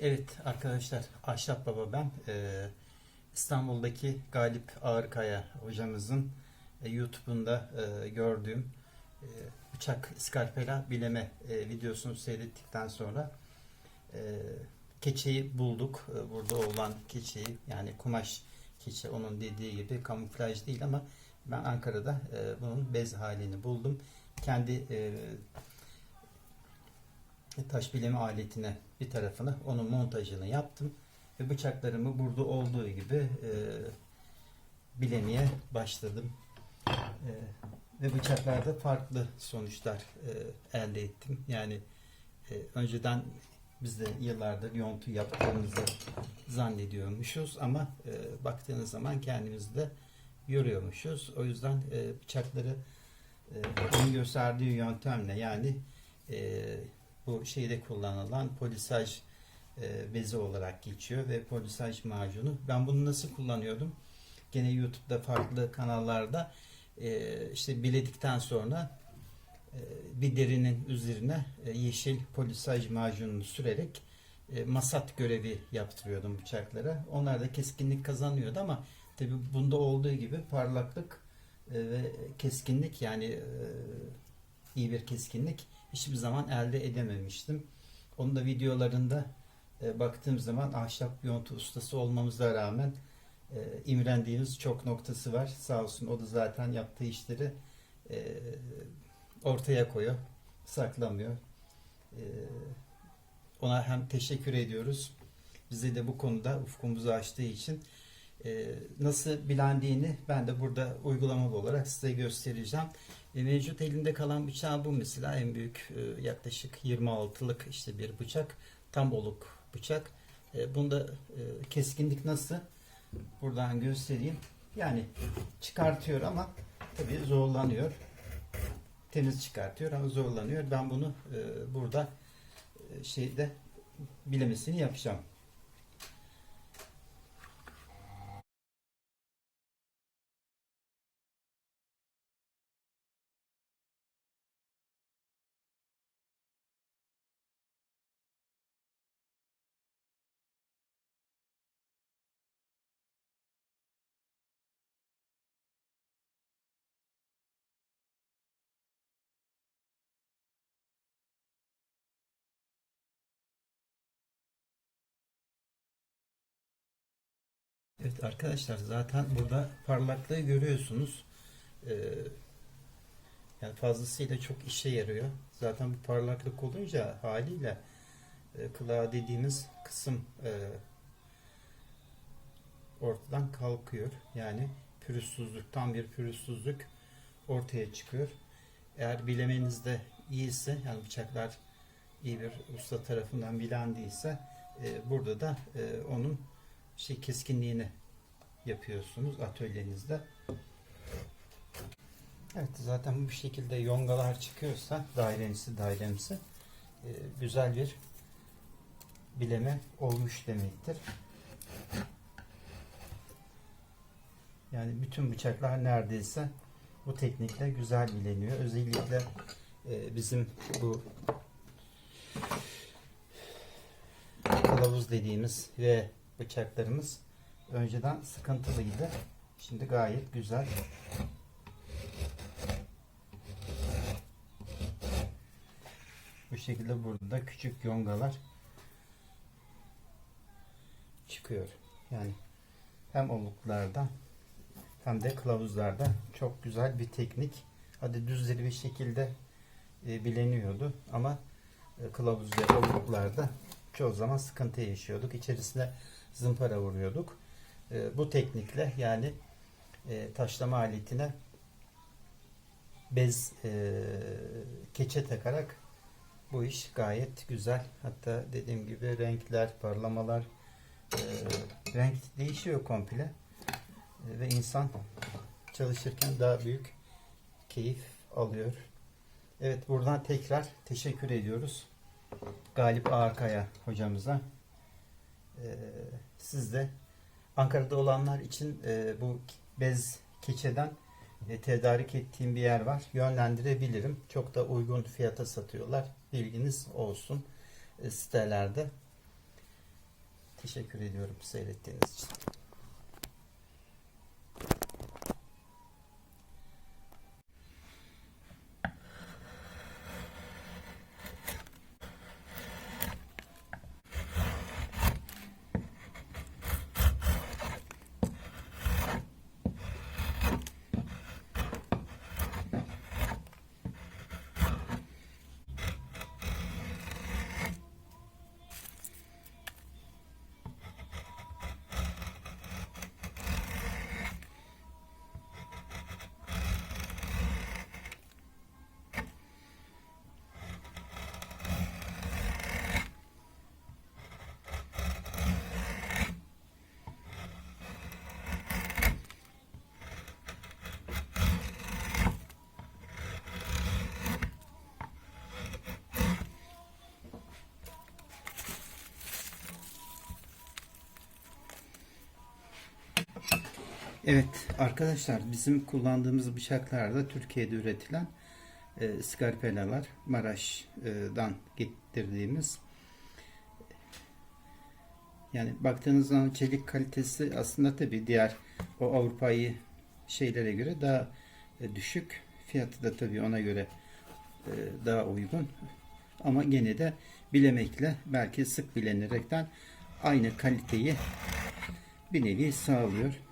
Evet arkadaşlar Ahşap Baba ben. Ee, İstanbul'daki Galip Ağırkaya hocamızın e, YouTube'unda e, gördüğüm e, bıçak iskarpela bileme e, videosunu seyrettikten sonra e, keçeyi bulduk. E, burada olan keçeyi yani kumaş keçe onun dediği gibi kamuflaj değil ama ben Ankara'da e, bunun bez halini buldum. Kendi e, taş bileme aletine bir tarafını onun montajını yaptım ve bıçaklarımı burada olduğu gibi e, bilemeye başladım. E, ve bıçaklarda farklı sonuçlar e, elde ettim. Yani e, önceden biz de yıllardır yontu yaptığımızı zannediyormuşuz ama e, baktığınız zaman kendimizi de yoruyormuşuz. O yüzden e, bıçakları e, onun gösterdiği yöntemle yani e, bu şeyde kullanılan polisaj e, bezi olarak geçiyor ve polisaj macunu. Ben bunu nasıl kullanıyordum? Gene YouTube'da farklı kanallarda e, işte biledikten sonra e, bir derinin üzerine e, yeşil polisaj macununu sürerek e, masat görevi yaptırıyordum bıçaklara. Onlar da keskinlik kazanıyordu ama tabi bunda olduğu gibi parlaklık e, ve keskinlik yani e, iyi bir keskinlik hiçbir zaman elde edememiştim. Onun da videolarında e, baktığım zaman ahşap yontu ustası olmamıza rağmen e, imrendiğimiz çok noktası var. Sağ olsun o da zaten yaptığı işleri e, ortaya koyuyor, saklamıyor. E, ona hem teşekkür ediyoruz. Bize de bu konuda ufkumuzu açtığı için nasıl bilendiğini ben de burada uygulamalı olarak size göstereceğim. E, mevcut elinde kalan bıçağı bu mesela en büyük e, yaklaşık 26'lık işte bir bıçak. Tam oluk bıçak. E, bunda e, keskinlik nasıl? Buradan göstereyim. Yani çıkartıyor ama tabii zorlanıyor. Temiz çıkartıyor ama zorlanıyor. Ben bunu e, burada şeyde bilemesini yapacağım. Evet arkadaşlar zaten burada parlaklığı görüyorsunuz. Ee, yani fazlasıyla çok işe yarıyor. Zaten bu parlaklık olunca haliyle e, kulağı dediğimiz kısım e, ortadan kalkıyor. Yani pürüzsüzlükten bir pürüzsüzlük ortaya çıkıyor. Eğer bilemenizde iyiyse yani bıçaklar iyi bir usta tarafından bilendiyse e, burada da e, onun şey keskinliğini yapıyorsunuz atölyenizde. Evet zaten bu şekilde yongalar çıkıyorsa dairemsi dairemsi e, güzel bir bileme olmuş demektir. Yani bütün bıçaklar neredeyse bu teknikle güzel bileniyor. Özellikle e, bizim bu kılavuz dediğimiz ve bıçaklarımız önceden sıkıntılıydı. Şimdi gayet güzel. Bu şekilde burada küçük yongalar çıkıyor. Yani hem oluklarda hem de kılavuzlarda çok güzel bir teknik. Hadi düzleri bir şekilde e, bileniyordu ama e, kılavuz ve oluklarda çoğu zaman sıkıntı yaşıyorduk. İçerisine zımpara vuruyorduk. E, bu teknikle yani e, taşlama aletine bez e, keçe takarak bu iş gayet güzel. Hatta dediğim gibi renkler, parlamalar e, renk değişiyor komple. E, ve insan çalışırken daha büyük keyif alıyor. Evet buradan tekrar teşekkür ediyoruz. Galip Ağarkaya hocamıza. Ee, siz de Ankara'da olanlar için e, bu bez keçeden e, tedarik ettiğim bir yer var. Yönlendirebilirim. Çok da uygun fiyata satıyorlar. Bilginiz olsun e, sitelerde. Teşekkür ediyorum seyrettiğiniz için. Evet arkadaşlar bizim kullandığımız bıçaklarda Türkiye'de üretilen e, skarpelalar Maraş'dan getirdiğimiz yani baktığınız zaman çelik kalitesi aslında tabi diğer o Avrupa'yı şeylere göre daha e, düşük. Fiyatı da tabi ona göre e, daha uygun. Ama gene de bilemekle belki sık bilenerekten aynı kaliteyi bir nevi sağlıyor.